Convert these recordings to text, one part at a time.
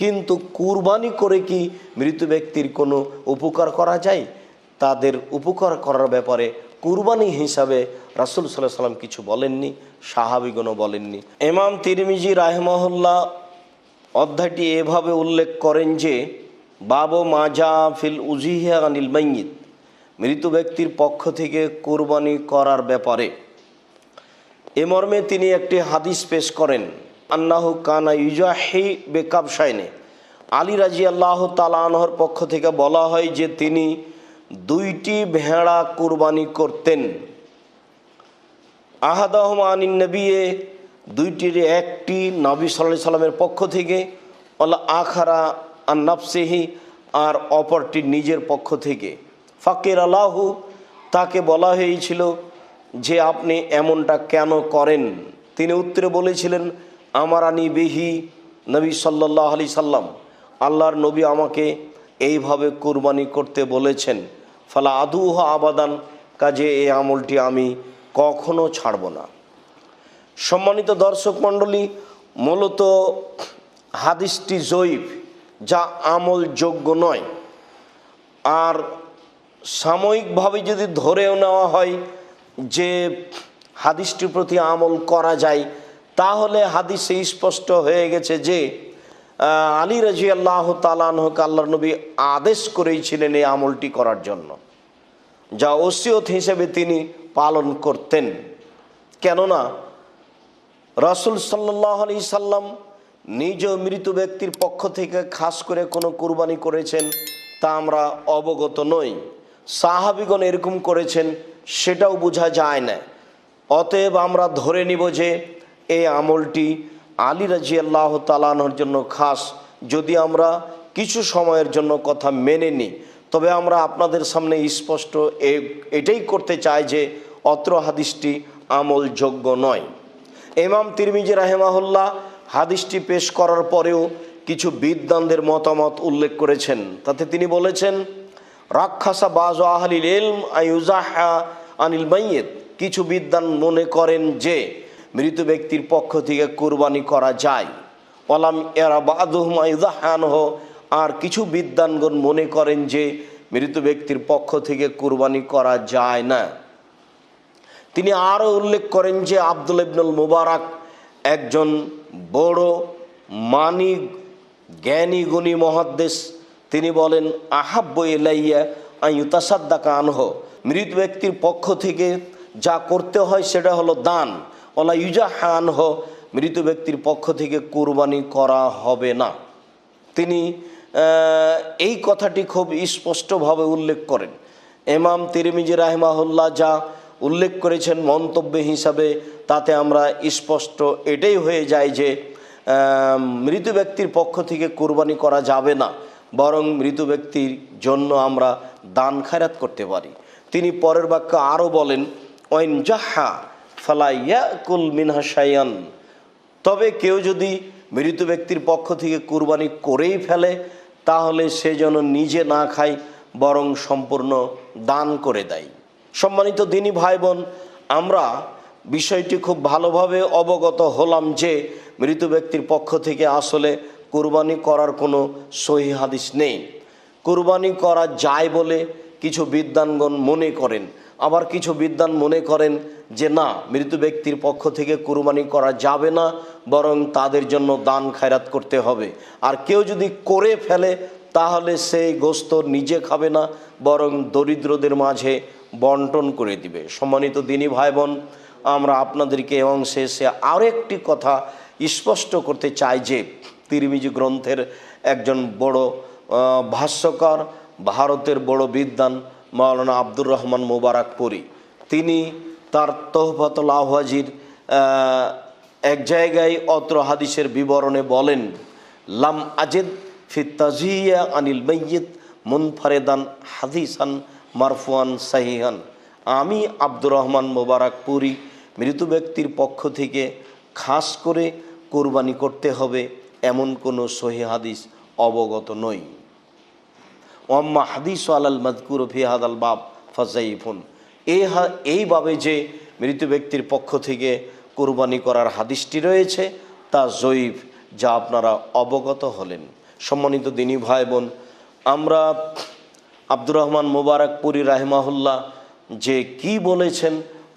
কিন্তু কুরবানি করে কি মৃত ব্যক্তির কোনো উপকার করা যায়? তাদের উপকার করার ব্যাপারে কুরবানি হিসাবে রাসুল সাল্লাহ সাল্লাম কিছু বলেননি, সাহাবিগণও বলেননি। এমাম তিরমিজি রাহমহল্লা অধ্যায়টি এভাবে উল্লেখ করেন যে, বাবু মাজা ফিল উজিহা আনিল মাইয়িত মৃত ব্যক্তির পক্ষ থেকে কোরবানি করার ব্যাপারে। এ মর্মে তিনি একটি হাদিস পেশ করেন। আন্নাহ কানা ইউজাহি বেকাব সাইনে আলী রাজি আল্লাহ তালানহর পক্ষ থেকে বলা হয় যে তিনি দুইটি ভেড়া কোরবানি করতেন। আহাদাহম আনিন নবিয়ে, দুইটির একটি নবী সাল্লাহ সাল্লামের পক্ষ থেকে, অলা আখারা আর নাফসেহি, আর অপরটি নিজের পক্ষ থেকে। ফাকির আল্লাহু তাকে বলা হয়েছিল যে আপনি এমনটা কেন করেন? তিনি উত্তরে বলেছিলেন আমার আনি বেহি নবী সাল্লাহ আলি সাল্লাম। আল্লাহর নবী আমাকে এইভাবে কুরবানি করতে বলেছেন। ফালা আদুহ আবাদান, কাজে এই আমলটি আমি কখনো ছাড়ব না। সম্মানিত দর্শক মণ্ডলী, মূলত হাদিসটি জৈব যা আমলযোগ্য নয়। আর সাময়িকভাবে যদি ধরেও নেওয়া হয় যে হাদিসটির প্রতি আমল করা যায় তাহলে হাদিসে স্পষ্ট হয়ে গেছে যে আলী রাজি আল্লাহ তালানহক আল্লাহ নবী আদেশ করেছিলেন এই আমলটি করার জন্য। যা ওসিয়ত হিসেবে তিনি পালন করতেন। কেননা, রাসুল সাল্লাহ আলি সাল্লাম নিজ মৃত ব্যক্তির পক্ষ থেকে খাস করে কোনো কুরবানি করেছেন, তা আমরা অবগত নই। সাহাবিগণ এরকম করেছেন, সেটাও বোঝা যায় না। অতএব আমরা ধরে নিব যে এই আমলটি আলী রাজি আল্লাহ তালানোর জন্য খাস। যদি আমরা কিছু সময়ের জন্য কথা মেনে নিই, তবে আমরা আপনাদের সামনে স্পষ্ট এটাই করতে চাই যে অত্র হাদিসটি আমলযোগ্য নয়। ইমাম তিরমিজি রাহেমাহুল্লাহ হাদিসটি পেশ করার পরেও কিছু বিদ্বানদের মতামত উল্লেখ করেছেন। তাতে তিনি বলেছেন, রাক্ষাসা বাজ আহলিল এলম আইউজাহা আনিল মাইয়েত। কিছু বিদ্বান মনে করেন যে মৃত ব্যক্তির পক্ষ থেকে কুরবানি করা যায়। ওলাম এরা বাদুহম আইউজাহানহ আর কিছু বিদ্বানগণ মনে করেন যে মৃত ব্যক্তির পক্ষ থেকে কুরবানি করা যায় না। তিনি আরও উল্লেখ করেন যে আব্দুল ইবনুল মুবারক একজন বড় মানি জ্ঞানী, গুণী মহাদ্দেশ। তিনি বলেন আহাব্য এলাইয়া আইতাসাদ্দাকা আনহ। মৃত ব্যক্তির পক্ষ থেকে যা করতে হয় সেটা হলো দান। ওলা ইউজা আনহ মৃত ব্যক্তির পক্ষ থেকে কুরবানি করা হবে না। তিনি এই কথাটি খুব স্পষ্টভাবে উল্লেখ করেন। এমাম তিরমিজি রাহমাহুল্লাহ যা উল্লেখ করেছেন মন্তব্য হিসাবে, তাতে আমরা স্পষ্ট এটাই হয়ে যায় যে মৃত ব্যক্তির পক্ষ থেকে কুরবানি করা যাবে না, বরং মৃত ব্যক্তির জন্য আমরা দান খায়রাত করতে পারি। তিনি পরের বাক্য আরও বলেন, ওয়াইন জাহা ফালাইয়া কুল মিনহা শাইয়ান তবে কেউ যদি মৃত ব্যক্তির পক্ষ থেকে কুরবানি করেই ফেলে, তাহলে সে যেন নিজে না খায়, বরং সম্পূর্ণ দান করে দেয়। সম্মানিত দিনী ভাই বোন আমরা বিষয়টি খুব ভালোভাবে অবগত হলাম যে মৃত ব্যক্তির পক্ষ থেকে আসলে কুরবানি করার কোনো সহি হাদিস নেই। কুরবানি করা যায় বলে কিছু বিদ্বানগণ মনে করেন। আবার কিছু বিদ্বান মনে করেন যে না, মৃত ব্যক্তির পক্ষ থেকে কুরবানি করা যাবে না, বরং তাদের জন্য দান খায়রাত করতে হবে। আর কেউ যদি করে ফেলে, তাহলে সেই গোস্ত নিজে খাবে না, বরং দরিদ্রদের মাঝে বন্টন করে দিবে। সম্মানিত দিনী ভাই বোন আমরা আপনাদেরকে এবং শেষে আরও একটি কথা স্পষ্ট করতে চাই যে, তিরমিজি গ্রন্থের একজন বড় ভাষ্যকার, ভারতের বড় বিদ্বান মাওলানা আব্দুর রহমান মুবারকপুরি তিনি তার তহফাতুল আহওয়াজির এক জায়গায় অত্র হাদিসের বিবরণে বলেন, লাম আজেদ ফি তাজিয়া আনিল মৈয়িত মুনফারেদান হাদিসান মারফুয়ান সাহিহান। আমি আব্দুর রহমান মোবারকপুরি মৃত ব্যক্তির পক্ষ থেকে খাস করে কোরবানি করতে হবে, এমন কোনো সহি হাদিস অবগত নই। ওয়াম্মা হাদিস আলাল মদকুর ফিহাদ আল বাব ফাজাইফুন। এই এইভাবে যে মৃত ব্যক্তির পক্ষ থেকে কোরবানি করার হাদিসটি রয়েছে, তা জয়ীফ, যা আপনারা অবগত হলেন। সম্মানিত দিনী ভাই বোন আমরা আব্দুর রহমান মুবারকপুরি রাহিমাহুল্লাহ যে কি বলেছেন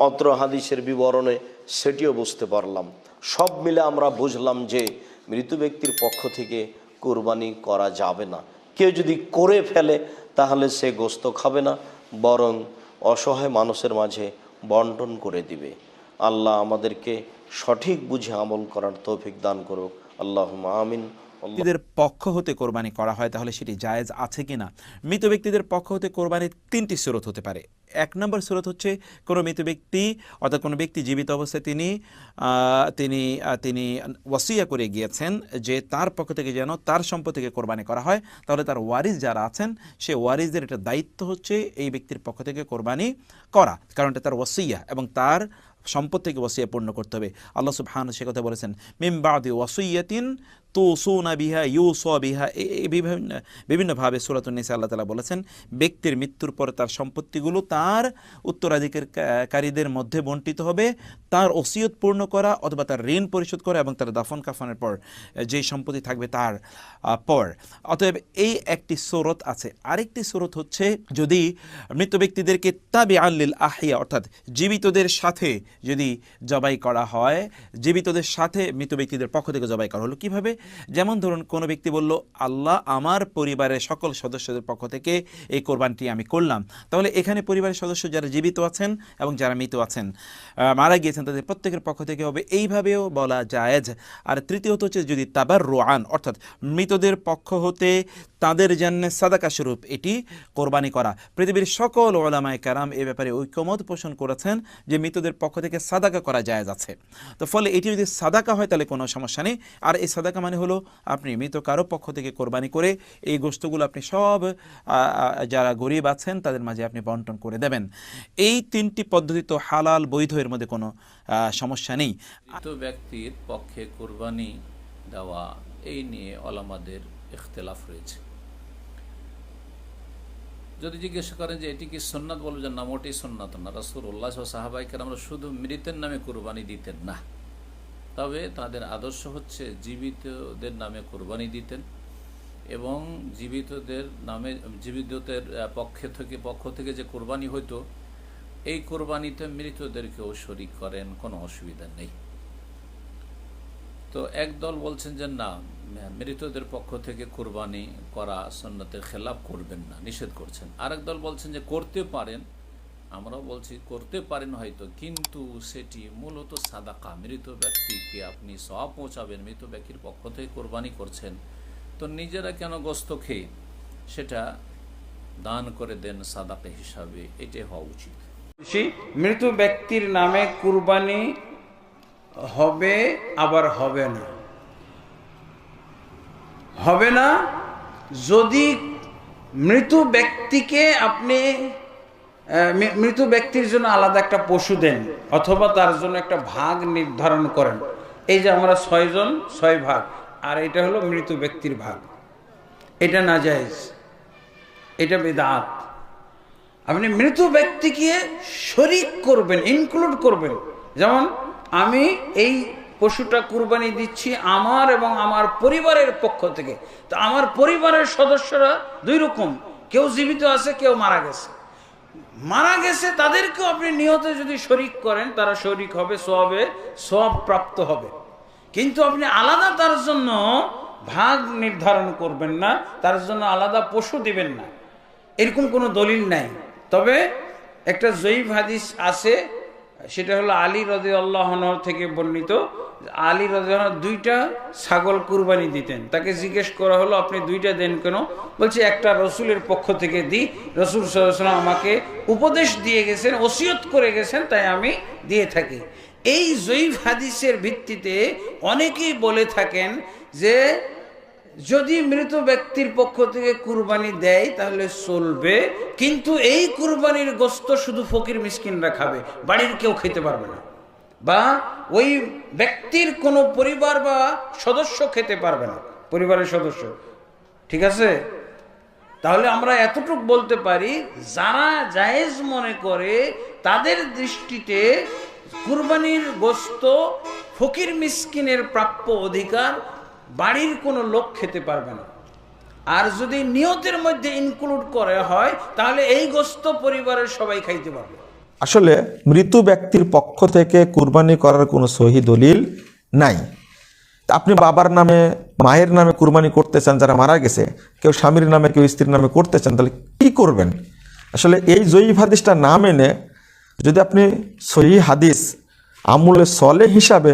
অত্র হাদিসের বিবরণে সেটিও বুঝতে পারলাম। সব মিলে আমরা বুঝলাম যে মৃত ব্যক্তির পক্ষ থেকে কোরবানি করা যাবে না। কেউ যদি করে ফেলে, তাহলে সে গোস্ত খাবে না, বরং অসহায় মানুষের মাঝে বন্টন করে দিবে। আল্লাহ আমাদেরকে সঠিক বুঝে আমল করার তৌফিক দান করুক। আল্লাহ আমিন। ব্যক্তিদের পক্ষ হতে কোরবানি করা হয়, তাহলে সেটি জায়েজ আছে কিনা? মৃত ব্যক্তিদের পক্ষ হতে কোরবানির তিনটি স্রোত হতে পারে। এক নম্বর স্রোত হচ্ছে কোনো মৃত ব্যক্তি অর্থাৎ কোনো ব্যক্তি জীবিত অবস্থায় তিনি তিনি তিনি ওয়াসিয়া করে গিয়েছেন যে তার পক্ষ থেকে যেন তার সম্পদ থেকে কোরবানি করা হয়, তাহলে তার ওয়ারিস যারা আছেন, সে ওয়ারিসদের এটা দায়িত্ব হচ্ছে এই ব্যক্তির পক্ষ থেকে কোরবানি করা। কারণ এটা তার ওয়াসিয়া এবং তার সম্পদ থেকে ওয়াসিয়া পূর্ণ করতে হবে। আল্লাহ সুবহান সে কথা বলেছেন মিমবাদি ওয়াসিয়াতিন তু সুনা বিহা ইউ স বিহা বিভিন্ন, বিভিন্নভাবে সুরাতুন্নিসা আল্লাহ তালা বলেছেন, ব্যক্তির মৃত্যুর পর তার সম্পত্তিগুলো তার উত্তরাধিকারীদের মধ্যে বন্টিত হবে, তার ওসিয়ত পূর্ণ করা অথবা তার ঋণ পরিশোধ করা এবং তার দাফন কাফনের পর যেই সম্পত্তি থাকবে তার পর। অতএব এই একটি সুরত আছে। আরেকটি সুরত হচ্ছে যদি মৃত ব্যক্তিদেরকে তাবে আল্লিল আহিয়া অর্থাৎ জীবিতদের সাথে যদি জবাই করা হয়, জীবিতদের সাথে মৃত ব্যক্তিদের পক্ষ থেকে জবাই করা হলো। কীভাবে? যেমন ধরুন, কোনো ব্যক্তি বলল, আল্লাহ আমার পরিবারের সকল সদস্যদের পক্ষ থেকে এই কোরবানটি আমি করলাম। তাহলে এখানে পরিবারের সদস্য যারা জীবিত আছেন এবং যারা মৃত আছেন মারা গিয়েছেন, তাদের প্রত্যেকের পক্ষ থেকে হবে, এইভাবেও বলা জায়েজ। আর তৃতীয়ত হচ্ছে যদি তাবার রোয়ান অর্থাৎ মৃতদের পক্ষ হতে তাদের জন্য সাদাকা স্বরূপ এটি কোরবানি করা। পৃথিবীর সকল ওলামায় কারাম এ ব্যাপারে ঐক্যমত পোষণ করেছেন যে মৃতদের পক্ষ থেকে সাদাকা করা যায় আছে। তো ফলে এটি যদি সাদাকা হয় তাহলে কোনো সমস্যা নেই। আর এই সাদাকা মানে হলো আপনি মৃত কারও পক্ষ থেকে কোরবানি করে এই গোস্তগুলো আপনি সব যারা গরিব আছেন তাদের মাঝে আপনি বন্টন করে দেবেন। এই তিনটি পদ্ধতি তো হালাল, বৈধ এর মধ্যে কোনো সমস্যা নেই। ব্যক্তির পক্ষে কোরবানি দেওয়া, এই নিয়ে অলামাদের ইখতলাফ রয়েছে। যদি জিজ্ঞেস করেন যে এটি কি সন্ন্যাত বলব যে না, মোটেই সন্ন্যাত না। রাসুল উল্লাহ সাহাবাইকার আমরা শুধু মৃতের নামে কোরবানি দিতেন না। তবে তাদের আদর্শ হচ্ছে জীবিতদের নামে কোরবানি দিতেন এবং জীবিতদের নামে, জীবিতদের পক্ষে থেকে, পক্ষ থেকে যে কোরবানি হতো এই কোরবানিতে মৃতদেরকেও শরিক করেন, কোনো অসুবিধা নেই। তো একদল বলছেন যে না মৃতদের পক্ষ থেকে কোরবানি করা সন্ন্যতের খেলাপ করবেন না, নিষেধ করছেন। আরেক দল বলছেন যে করতে পারেন, আমরাও বলছি করতে পারেন হয়তো, কিন্তু সেটি মূলত সাদাকা। মৃত ব্যক্তিকে আপনি সব পৌঁছাবেন, মৃত ব্যক্তির পক্ষ থেকে কোরবানি করছেন। তো নিজেরা কেন গোস্ত খেয়ে সেটা দান করে দেন সাদাকা হিসাবে? এটাই হওয়া উচিত। মৃত ব্যক্তির নামে কুরবানি হবে, আবার হবে না। হবে না। যদি মৃত ব্যক্তিকে আপনি মৃত ব্যক্তির জন্য আলাদা একটা পশু দেন, অথবা তার জন্য একটা ভাগ নির্ধারণ করেন। এই যে আমরা ছয়জন ছয় ভাগ, আর এটা হলো মৃত ব্যক্তির ভাগ। এটা না জায়েজ এটা বেদাত। আপনি মৃত ব্যক্তিকে শরিক করবেন ইনক্লুড করবেন। যেমন আমি এই পশুটা কুরবানি দিচ্ছি আমার এবং আমার পরিবারের পক্ষ থেকে। তো আমার পরিবারের সদস্যরা দুই রকম। কেউ জীবিত আছে, কেউ মারা গেছে। মারা গেছে, তাদেরকেও আপনি নিয়তে যদি শরিক করেন, তারা শরিক হবে সবে সব প্রাপ্ত হবে। কিন্তু আপনি আলাদা তার জন্য ভাগ নির্ধারণ করবেন না, তার জন্য আলাদা পশু দিবেন না। এরকম কোনো দলিল নাই। তবে একটা জৈব হাদিস আছে সেটা হলো আলী রদে আল্লাহ থেকে বর্ণিত আলী রদে দুইটা ছাগল কুরবানি দিতেন। তাকে জিজ্ঞেস করা হলো, আপনি দুইটা দেন কেন? বলছে, একটা রসুলের পক্ষ থেকে দিই। রসুল সাল্লাম আমাকে উপদেশ দিয়ে গেছেন, ওসিয়ত করে গেছেন, তাই আমি দিয়ে থাকি। এই জৈব হাদিসের ভিত্তিতে অনেকেই বলে থাকেন যে যদি মৃত ব্যক্তির পক্ষ থেকে কুরবানি দেয়, তাহলে চলবে। কিন্তু এই কুরবানির গোস্ত শুধু ফকির মিসকিনরা খাবে, বাড়ির কেউ খেতে পারবে না। বা ওই ব্যক্তির কোনো পরিবার বা সদস্য খেতে পারবে না, পরিবারের সদস্য। ঠিক আছে? তাহলে আমরা এতটুক বলতে পারি, যারা জায়েজ মনে করে, তাদের দৃষ্টিতে কুরবানির গোস্ত ফকির মিসকিনের প্রাপ্য অধিকার বাড়ির কোনো লোক খেতে পারবে না। আর যদি নিয়তের মধ্যে ইনক্লুড করা হয়, তাহলে এই গোস্ত পরিবারের সবাই খাইতে পারবে। আসলে মৃত ব্যক্তির পক্ষ থেকে কুরবানি করার কোনো সহি দলিল নাই। আপনি বাবার নামে, মায়ের নামে কুরবানি করতে চান, যারা মারা গেছে, কেউ স্বামীর নামে, কেউ স্ত্রীর নামে করতে চান, তাহলে কি করবেন? আসলে এই জয়ীফ হাদিসটা না মেনে যদি আপনি সহি হাদিস আমুলে সলে হিসাবে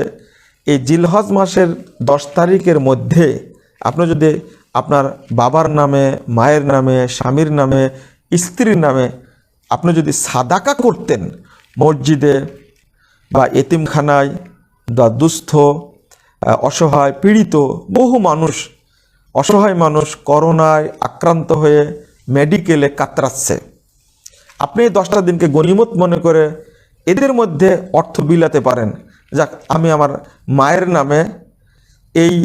এই জিলহজ মাসের দশ তারিখের মধ্যে আপনি যদি আপনার বাবার নামে, মায়ের নামে, স্বামীর নামে, স্ত্রীর নামে আপনি যদি সাদাকা করতেন মসজিদে বা এতিমখানায়, বা দুস্থ অসহায়, পীড়িত, বহু মানুষ, অসহায় মানুষ করোনায় আক্রান্ত হয়ে মেডিকেলে কাতরাচ্ছে। আপনি এই দশটা দিনকে গণিমত মনে করে এদের মধ্যে অর্থ বিলাতে পারেন। যাক, আমি আমার মায়ের নামে এই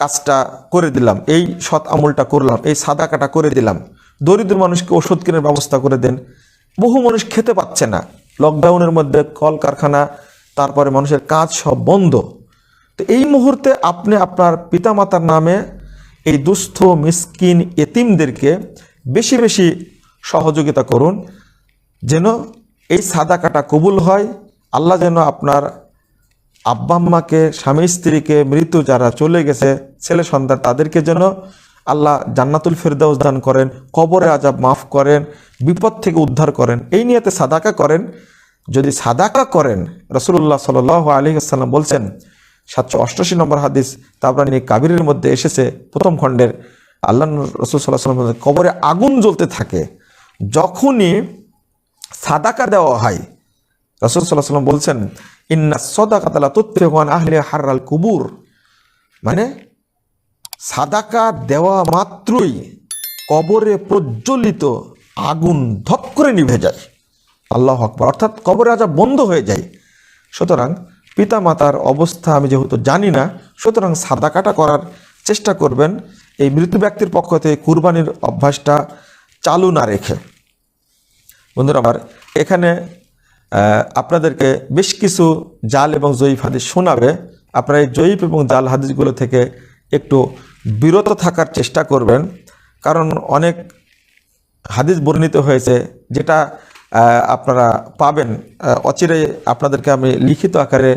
কাজটা করে দিলাম, এই সৎ আমলটা করলাম, এই সাদা কাটা করে দিলাম। দরিদ্র মানুষকে ওষুধ কেনার ব্যবস্থা করে দেন। বহু মানুষ খেতে পাচ্ছে না। লকডাউনের মধ্যে কলকারখানা, তারপরে মানুষের কাজ সব বন্ধ। তো এই মুহূর্তে আপনি আপনার পিতামাতার নামে এই দুস্থ, মিসকিন এতিমদেরকে বেশি বেশি সহযোগিতা করুন, যেন এই সাদা কাটা কবুল হয়। আল্লাহ যেন আপনার আব্বা আম্মাকে, স্বামী স্ত্রীকে মৃত্যু যারা চলে গেছে, ছেলে সন্তান, তাদেরকে যেন আল্লাহ জান্নাতুল ফেরদাউস দান করেন কবরে আজাব মাফ করেন, বিপদ থেকে উদ্ধার করেন। এই নিয়েতে সাদাকা করেন। যদি সাদাকা করেন রসুল্লাহ সাল আলী আসসালাম বলছেন, সাতশো অষ্টাশি নম্বর হাদিস তারপরে কাবিরের মধ্যে এসেছে, প্রথম খণ্ডের, আল্লাহ রসুল সাল্লাহ সাল্লাম কবরে আগুন জ্বলতে থাকে, যখনই সাদাকা দেওয়া হয় রসুল সাল্লাহ সাল্লাম বলছেন, ইন্না সদাকাতালা তুত্তেহান আহলে হার্রাল কুবুর। মানে সাদাকা দেওয়া মাত্রই কবরে প্রজ্বলিত আগুন ধপ করে নিভে যায়। আল্লাহ আকবর। অর্থাৎ কবরে আজা বন্ধ হয়ে যায়। সুতরাং পিতা মাতার অবস্থা আমি যেহেতু জানি না, সুতরাং সাদাকাটা করার চেষ্টা করবেন। এই মৃত ব্যক্তির পক্ষ থেকে কুরবানির অভ্যাসটা চালু না রেখে। বন্ধুরা আমার, এখানে আপনাদেরকে বেশ কিছু জাল এবং জয়ীফ হাদিস শোনাবে। আপনারা এই জয়ীফ এবং জাল হাদিসগুলো থেকে একটু বিরত থাকার চেষ্টা করবেন, কারণ অনেক হাদিস বর্ণিত হয়েছে যেটা আপনারা পাবেন। অচিরে আপনাদেরকে আমি লিখিত আকারে,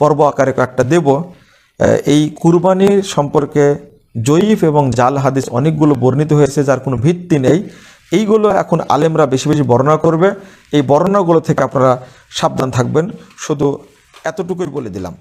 পর্ব আকারে একটা দেব। এই কুরবানির সম্পর্কে জয়ীফ এবং জাল হাদিস অনেকগুলো বর্ণিত হয়েছে, যার কোনো ভিত্তি নেই। এইগুলো এখন আলেমরা বেশি বেশি বর্ণনা করবে। এই বর্ণনাগুলো থেকে আপনারা সাবধান থাকবেন। শুধু এতটুকুই বলে দিলাম।